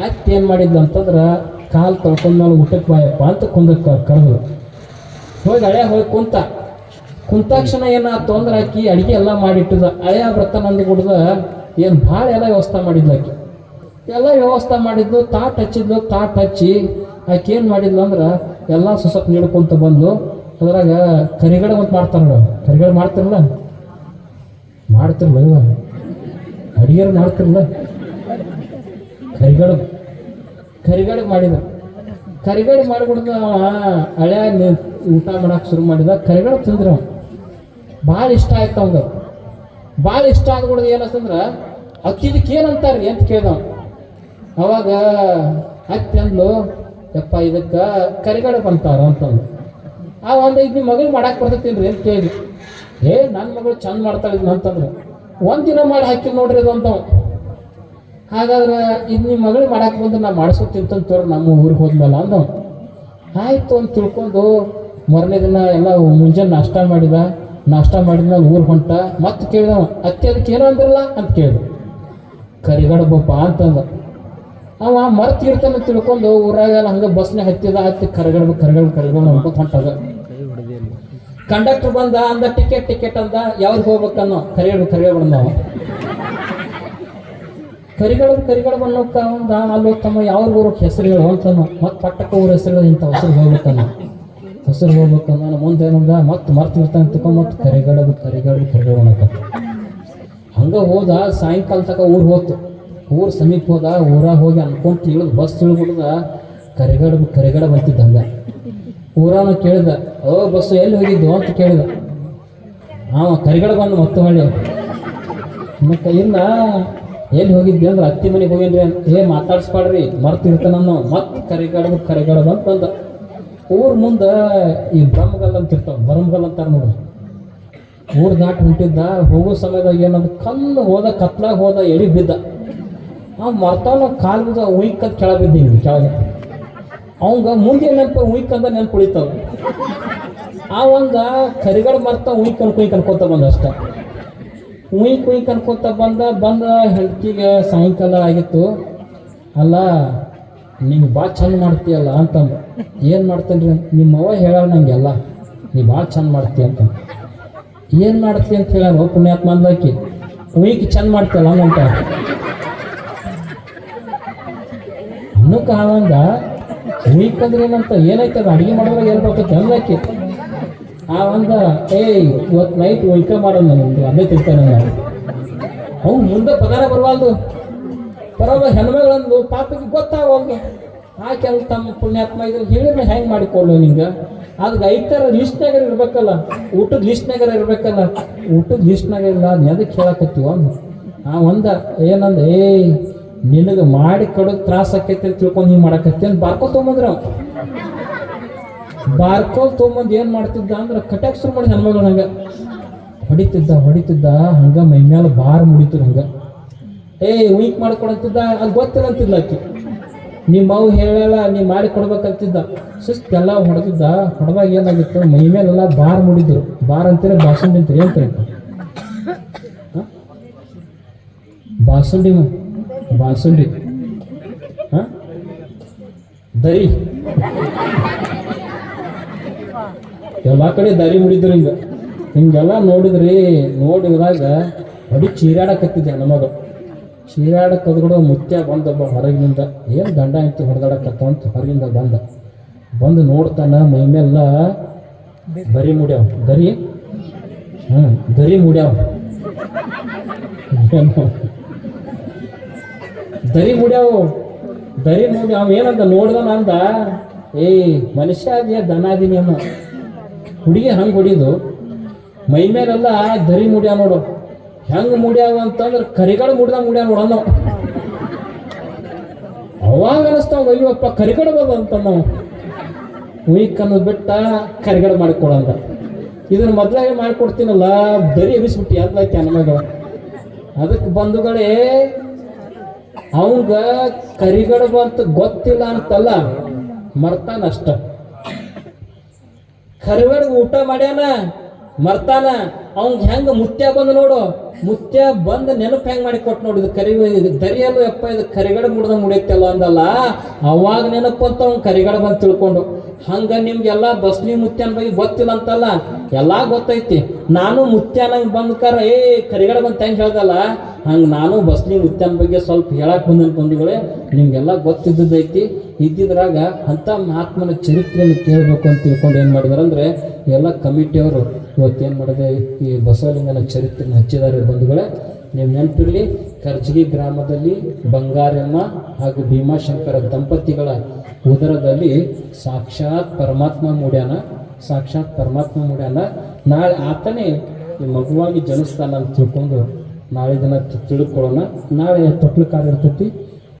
ಅತ್ತೆ ಏನು ಮಾಡಿದ್ಲು ಅಂತಂದ್ರೆ ಕಾಲು ತೊಳ್ಕೊಂಡ್ಮೇಲೆ ಊಟಕ್ಕೆ ಬಾಯಪ್ಪ ಅಂತ ಕುಂದಕ್ಕೆ ಕರೆದ್ರು ಹೋಗಿ ಹಳೆ ಹೋಗಿ ಕುಂತ. ಕುಂತಾಕ್ಷಣ ಏನಾಯ್ತು ಅಂದ್ರೆ ಆಕಿ ಅಡಿಗೆ ಎಲ್ಲ ಮಾಡಿಟ್ಟಿದ ಹಳೆಯ ವ್ರತನಂದ ಕುಡ್ದ ಏನು ಭಾಳ ಎಲ್ಲ ವ್ಯವಸ್ಥೆ ಮಾಡಿದ್ಲು ಆಕಿ. ಎಲ್ಲ ವ್ಯವಸ್ಥೆ ಮಾಡಿದ್ಲು, ತಾಟ್ ಹಚ್ಚಿದ್ಲು, ತಾಟ್ ಹಚ್ಚಿ ಆಕೆ ಏನು ಮಾಡಿದ್ಲು ಅಂದ್ರೆ ಎಲ್ಲ ಸುಸಕ್ ನೀಡ್ಕೊಂತ ಬಂದು ಅದ್ರಾಗ ಕರಿಗಡ ಅಂತ ಮಾಡ್ತಾರಲ್ಲ ಕರಿಗಡ ಮಾಡ್ತಿರಲ್ಲ ಮಾಡ್ತಿರಲ್ಲ ಇವ. ಅಡಿಗೆರು ಮಾಡ್ತಿರಲ್ಲ ಕರಿಗಡ ಕರಿಗಡು ಮಾಡಿದ. ಕರಿಗಡ ಮಾಡಿಬಿಡ್ದ ಹಳೆ ಊಟ ಮಾಡಕ್ಕೆ ಶುರು ಮಾಡಿದ. ಕರಿಗಡ ತಿಂದ್ರ ಭಾಳ ಇಷ್ಟ ಆಯ್ತು ಅವಂಗ. ಭಾಳ ಇಷ್ಟ ಆದ್ಬಿಡ್ದು ಏನಂತಂದ್ರೆ ಅಕ್ಕಿದಕ್ಕೆ ಏನಂತಾರೆ ಅಂತ ಕೇಳ್ದ ಅವ. ಅವಾಗ ಅಕ್ಕಿ ಅಂದ್ಲು, ಯಪ್ಪ ಇದಕ್ಕೆ ಕರಿಗಡು ಬಂತಾರ ಅಂತಂದು. ಆ ಒಂದು ಇದು ನಿಮ್ಮ ಮಗಳು ಮಾಡಕ್ಕೆ ಬರ್ತೈತೇನ್ರಿ ಅಂತ ಕೇಳಿ ಏ ನನ್ನ ಮಗಳು ಚಂದ ಮಾಡ್ತಾಳೆ ಅಂತಂದ್ರು ಅಂತಂದ್ರೆ. ಒಂದು ದಿನ ಮಾಡಿ ಹಾಕಿ ನೋಡ್ರಿ ಅದು ಹಾಗಾದ್ರೆ ಇದು ನಿಮ್ಮ ಮಗಳು ಮಾಡಕ್ಕೆ ಬಂದ್ರೆ ನಾ ಮಾಡಿಸೋ ತೋರ್ ನಮ್ಮ ಊರಿಗೆ ಹೋದ್ಮೇಲೆ ಅಂದ ಆಯ್ತು ಅಂತ ತಿಳ್ಕೊಂಡು ಮೊರನೇ ದಿನ ಎಲ್ಲ ಮುಂಜಾನೆ ನಾಷ್ಟ ಮಾಡಿದ. ನಾಷ್ಟ ಮಾಡಿದ್ಮೇಲೆ ಊರು ಹೊಂಟ. ಮತ್ತೆ ಕೇಳಿದವ, ಅತ್ತೆ ಅದಕ್ಕೆ ಏನೋ ಅಂದ್ರಲ್ಲ? ಅಂತ ಕೇಳಿದ. ಕರಿಗಡಬಪ್ಪ ಅಂತಂದ ಅವ ಮರ್ತಿರ್ತಾನೆ ತಿಳ್ಕೊಂಡು ಊರಾಗೆಲ್ಲ ಹಂಗೆ ಬಸ್ನಾಗ ಹತ್ತಿದ, ಹತ್ತಿ ಕರಗಡ ಕರಗಡ ಕರಗಡ ಅನ್ಕೊತ ಹೊಂಟದ. ಕಂಡಕ್ಟರ್ ಬಂದ ಅಂದ, ಟಿಕೆಟ್ ಟಿಕೆಟ್ ಅಂದ. ಯಾವ್ದು ಹೋಗ್ಬೇಕನ್ನೋ? ಕರಿಗಡ ಕರಿಗಡ ಬಂದವ ಕರಿಗಡ ಕರಿಗಡ ಬನ್ನೋಕ್ಕ ಒಂದು ಅಲ್ಲಿ ತಮ್ಮ ಯಾವ ಊರಕ್ಕೆ ಹೆಸರುಗಳು ಹೇಳು ಅಂತನೋ ಮತ್ತೆ ಪಟ್ಟಕ್ಕ ಊರ ಹೆಸರುಗಳು ಇಂಥ ಹೆಸರು ಹೋಗ್ಬೇಕಾನ ಹೆಸರು ಹೋಗ್ಬೇಕನ್ನ ನಾನು ಮುಂದೆ ಏನಂದ, ಮತ್ತೆ ಮರ್ತಿರ್ತಾನೆ ತಿಳ್ಕೊಂಡು ಮತ್ತೆ ಕರಿಗಳು ಕರಿಗಡ ಕರಿಗಳು ಅನ್ನಕತ್ತ ಹಂಗೆ ಹೋದ, ಸಾಯಂಕಾಲ ತಕ ಊರು ಹೋತು. ಊರು ಸಮೀಪ ಹೋದ, ಊರಾಗ ಹೋಗಿ ಅನ್ಕೊಂತ ಇಳಿದು ಬಸ್ ಇಳಿದ್ಬಿಡ್ದ ಕರಿಗಡ ಕರಿಗಡ ಬಂತಿದ್ದ ಹಂಗ. ಊರಾನ ಕೇಳಿದ, ಓ, ಬಸ್ ಎಲ್ಲಿ ಹೋಗಿದ್ದು? ಅಂತ ಕೇಳಿದ. ಹಾಂ ಕರಿಗಡ ಬಂದು ಮತ್ತೆ ಹೊಳ್ಳಿ ಮತ್ತೆ ಇಲ್ಲ ಎಲ್ಲಿ ಹೋಗಿದ್ದೆ ಅಂದ್ರೆ ಅತ್ತಿ ಮನೆಗೆ ಅಂತ ಏ ಮಾತಾಡ್ಸ್ಬಾಡ್ರಿ. ನಾನು ಮತ್ತೆ ಕರಿಗಡ ಕರಿಗಡ ಬಂತ ಬಂದ ಊರ್ ಮುಂದೆ ಈ ಬ್ರಹ್ಮಗಲ್ ಅಂತ ಇರ್ತಾವ. ಬ್ರಹ್ಮಗಲ್ ಅಂತಾರ ನೋಡ್ರಿ ಊರ್ ದಾಟ್ ಹೊಂಟಿದ್ದ ಹೋಗೋ ಸಮಯದಾಗ ಏನದು, ಕಲ್ಲು ಹೋದ, ಕತ್ಲಾಗ ಹೋದ ಎಳಿ ಬಿದ್ದ. ಆ ಮರ್ತಾವ ಕಾಲ್ ಬಿದ್ದ ಉಯ್ಕಂತ ಕೆಳ ಬಿದ್ದ ಕೆಳಗೆ. ಅವಂಗ ಮುಂದೆ ನೆನಪು ಉಯ್ಕಂದ ನೆನಪು ಉಳಿತಾವ. ಆ ಒಂದ ಕರಿಗಡ ಮರ್ತ ಉಯ್ಕನ್ ಕುಯ್ಕ್ ಅನ್ಕೋತ ಬಂದ ಅಷ್ಟ. ಉಯ್ ಕುಯ್ ಕನ್ಕೋತ ಬಂದ ಬಂದ ಹೆಂಡತಿಗೆ ಸಾಯಂಕಾಲ ಆಗಿತ್ತು. ಅಲ್ಲ, ನೀನು ಭಾಳ ಚಂದ ಮಾಡ್ತೀಯಲ್ಲ ಅಂತಂದು. ಏನು ಮಾಡ್ತೇನೆ ರೀ ನಿಮ್ಮವ್ವ ಹೇಳ ನಂಗೆಲ್ಲ. ನೀ ಭಾಳ ಚಂದ ಮಾಡ್ತೀಯ ಅಂತ ಏನು ಮಾಡ್ತಿ ಅಂತ ಹೇಳ ಪುಣ್ಯಾತ್ಮ ಅಂದಾಕಿ ಉಯ್ಕ್ ಚಂದ ಮಾಡ್ತೀಯಲ್ಲ ಅನ್ನಕ್ಕೆ ಕಾಣಂಗ ಉಯ್ಕ್ ಅಂದ್ರೆ ಏನಂತ ಏನಾಯ್ತದ? ಅಡುಗೆ ಮಾಡಿದ್ರೆ ಏನು ಬರ್ತೈತೆ ಅಂದಾಕಿ ಒಂದ, ಏಯ್ ಇವತ್ತು ನೈಟ್ ಉಯ್ಕ ಮಾಡೋಣ ನಮ್ದು ಅದೇ ತಿಳ್ತಾನೆ ನಾನು. ಅವ್ನು ಮುಂದೆ ಪಗಾರ ಬರವಾಲ್ದು. ಬರೋದು ಹೆಣ್ಮಗಳಂದು ಪಾಪಿಗೆ ಗೊತ್ತಾಗವಲ್ದು ಆ ಅಲ್ಲಿ ತಮ್ಮ ಪುಣ್ಯಾತ್ಮ ಇದ್ರ ಹೇಳಿದ್ರೆ ಹೆಂಗೆ ಮಾಡಿಕೊಳ್ಳು ನಿಂಗೆ ಅದಕ್ಕೆ ಲಿಸ್ಟ್ ಲಿಸ್ಟ್ನಾಗ ಇರ್ಬೇಕಲ್ಲ, ಊಟದ ಲಿಸ್ಟ್ನಾಗ ಇರ್ಬೇಕಲ್ಲ. ಊಟದ ಲಿಸ್ಟ್ನಾಗ ಇಲ್ಲ ಅದು ಎದಕ್ಕೆ ಹೇಳಕತ್ತೀವ ಆ ಒಂದ, ಏನಂದ, ಏಯ್, ನಿನಗೆ ಮಾಡಿ ಕೊಡೋದು ತ್ರಾಸ ಆಕೈತಿ ತಿಳ್ಕೊಂಡು ಹಿಂಗೆ ಮಾಡಕತ್ತಿ ಅಂತ ಬಾರ್ಕೊ ತೊಗೊಂಬಂದ್ರ ಅವ. ಬಾರ್ಕೋಲ್ ತೊಗೊಂಬಂದು ಏನು ಮಾಡ್ತಿದ್ದ ಅಂದ್ರೆ ಕಟಕ್ ಶುರು ಮಾಡಿ ಹೆಣ್ಮಗಳು ಹಂಗ ಹೊಡಿತಿದ್ದ ಹೊಡಿತಿದ್ದ, ಹಂಗ ಮೈ ಬಾರ್ ಮುಡಿತು ಹಂಗ ಏ, ವೀಕ್ ಮಾಡ್ಕೊಡಂತಿದ್ದ ಅದು ಗೊತ್ತಿಲ್ಲ ಅಂತಿದ್ಲ ಆಕಿ. ನಿಮ್ಮ ಅವು ಹೇಳಲ್ಲ ನೀ ಮಾಡಿ ಕೊಡ್ಬೇಕಂತಿದ್ದ. ಸುಸ್ತ್ ಎಲ್ಲ ಹೊಡೆದಿದ್ದ, ಹೊಡೆದಾಗ ಏನಾಗಿತ್ತು? ಮೈ ಮೇಲೆಲ್ಲ ಬಾರ್ ಮುಡಿದ್ರು. ಬಾರ್ ಅಂತೀರ ಬಾಸುಂಡಿ ಅಂತೀರಿ, ಏನ್ ಹ? ಬಾಸುಂಡಿ ಬಾಸುಂಡಿ. ಹ? ದರಿ. ಎಲ್ಲ ಕಡೆ ದಾರಿ ಮುಡಿದ್ರು ಹಿಂಗ. ಹಿಂಗೆಲ್ಲ ನೋಡಿದ್ರಿ ನೋಡಿದಾಗ ಬರೀ ಚೀರಾಡಕತ್ತಿದ್ದೆ ನಮಗ ಚೀರಾಡಕ್ ಕೂಡ ಮುತ್ಯ ಬಂದೊಬ್ಬ ಹೊರಗಿನಿಂದ ಏನು ಗಂಡ ಇತ್ತು ಹೊಡೆದಾಡಕತ್ತ ಅಂತ ಹೊರಗಿಂದ ಬಂದ. ಬಂದು ನೋಡ್ತಾನ, ಮೈ ದರಿ ಮುಡ್ಯಾವ. ದರಿ? ಹ್ಞೂ ದರಿ ಮುಡ್ಯಾವ. ದರಿ ಮುಡ್ಯಾವ. ದರಿ ಮುಡಿ ಏನಂದ ನೋಡ್ದಾನ ಅಂದ, ಏಯ್ ಮನುಷ್ಯ ಅದೇ ದನ ಅದೀನಿ ಹುಡುಗಿ ಹಂಗೆ ಹೊಡಿದು, ಮೈ ಮೇಲೆಲ್ಲ ದರಿ ಮುಡ್ಯ ನೋಡು. ಹೆಂಗೆ ಮುಡ್ಯಾವ ಅಂತಂದ್ರೆ ಕರಿಗಡ ಮುಡ್ದ ಮುಡ್ಯಾವ ನೋಡೋಣ ಅವಾಗ ಅನಿಸ್ತಾವ, ಅಯ್ಯೋಪ್ಪ, ಕರಿಗಡ ಅಂತ ನಾವು. ಉಯಿಕ್ ಬಿಟ್ಟ ಕರಿಗಡ ಮಾಡಿಕೊಡಂತ ಇದನ್ನ ಮೊದಲಾಗೆ ಮಾಡಿಕೊಡ್ತೀನಲ್ಲ, ದರಿ ಎಬ್ಬಿಸ್ಬಿಟ್ಟು ಯಾವ್ದಾಯ್ತು ನಮಗ ಅದಕ್ಕೆ ಬಂಧುಗಳೇ, ಅವಂಗ ಕರಿಗಡಬ ಅಂತ ಗೊತ್ತಿಲ್ಲ ಅಂತಲ್ಲ, ಮರ್ತಾನ ಕರಿಗಡ ಊಟ ಮಾಡ್ಯಾನ ಮರ್ತಾನ. ಅವ್ನ್ ಹೆಂಗ ಮುತ್ಯ ಬಂದ ನೋಡು. ಮುತ್ಯ ಬಂದ ನೆನಪು ಹೆಂಗ್ ಮಾಡಿ ಕೊಟ್ಟು ನೋಡು. ಇದು ಕರಿ, ಇದು ದರಿಯಲು ಯಪ್ಪ, ಇದು ಕರಿಗಡ ಮುಡ್ದ ಮುಡಿಯತ್ತಲ್ಲ ಅಂದಲ್ಲ. ಅವಾಗ ನೆನಪು ಅಂತ ಅವ್ನ್ ಕರಿಗಡ ಬಂದ್ ತಿಳ್ಕೊಂಡು. ಹಂಗ ನಿಮ್ಗೆಲ್ಲ ಬಸ್ನಿ ಮುತ್ಯನ ಬಗ್ಗೆ ಗೊತ್ತಿಲ್ಲ ಅಂತಲ್ಲ ಎಲ್ಲಾ ಗೊತ್ತೈತಿ. ನಾನು ಮುತ್ಯಾನಂಗ್ ಬಂದ್ ಕರ, ಏ, ಕರಿಗಡ ಬಂತ ಹೆಂಗ್ ಹೇಳ್ದಲ್ಲ? ಹಂಗ ನಾನು ಬಸ್ನಿ ಮುತ್ಯನ ಬಗ್ಗೆ ಸ್ವಲ್ಪ ಹೇಳಕ್ ಬಂದನ್ ಬಂಧುಗಳೇ, ನಿಮ್ಗೆಲ್ಲ ಗೊತ್ತಿದ್ದದೈತಿ ಇದ್ದಿದ್ರಾಗ ಅಂತ ಮಹಾತ್ಮನ ಚರಿತ್ರೆಯನ್ನು ಕೇಳಬೇಕು ಅಂತ ತಿಳ್ಕೊಂಡು ಏನು ಮಾಡಿದಾರೆ ಅಂದರೆ ಎಲ್ಲ ಕಮಿಟಿಯವರು ಇವತ್ತೇನು ಮಾಡಿದೆ, ಈ ಬಸವಲಿಂಗನ ಚರಿತ್ರೆ ಹಚ್ಚಿದ್ದಾರೆ ಬಂಧುಗಳೇ. ನೀವು ನೆನಪಿರಲಿ, ಕರ್ಜಗಿ ಗ್ರಾಮದಲ್ಲಿ ಬಂಗಾರಮ್ಮ ಹಾಗೂ ಭೀಮಾಶಂಕರ ದಂಪತಿಗಳ ಉದರದಲ್ಲಿ ಸಾಕ್ಷಾತ್ ಪರಮಾತ್ಮ ಮೂಡ್ಯಾನ, ಸಾಕ್ಷಾತ್ ಪರಮಾತ್ಮ ಮೂಡ್ಯಾನ. ನಾಳೆ ಆತನೇ ಮಗುವಾಗಿ ಜನಿಸ್ತಾನ ಅಂತ ತಿಳ್ಕೊಂಡು ನಾಳೆ ದಿನ ತಿಳ್ಕೊಳ್ಳೋಣ. ನಾಳೆ ತೊಟ್ಲು ಕಾರ್ಯ ಇರ್ತೈತಿ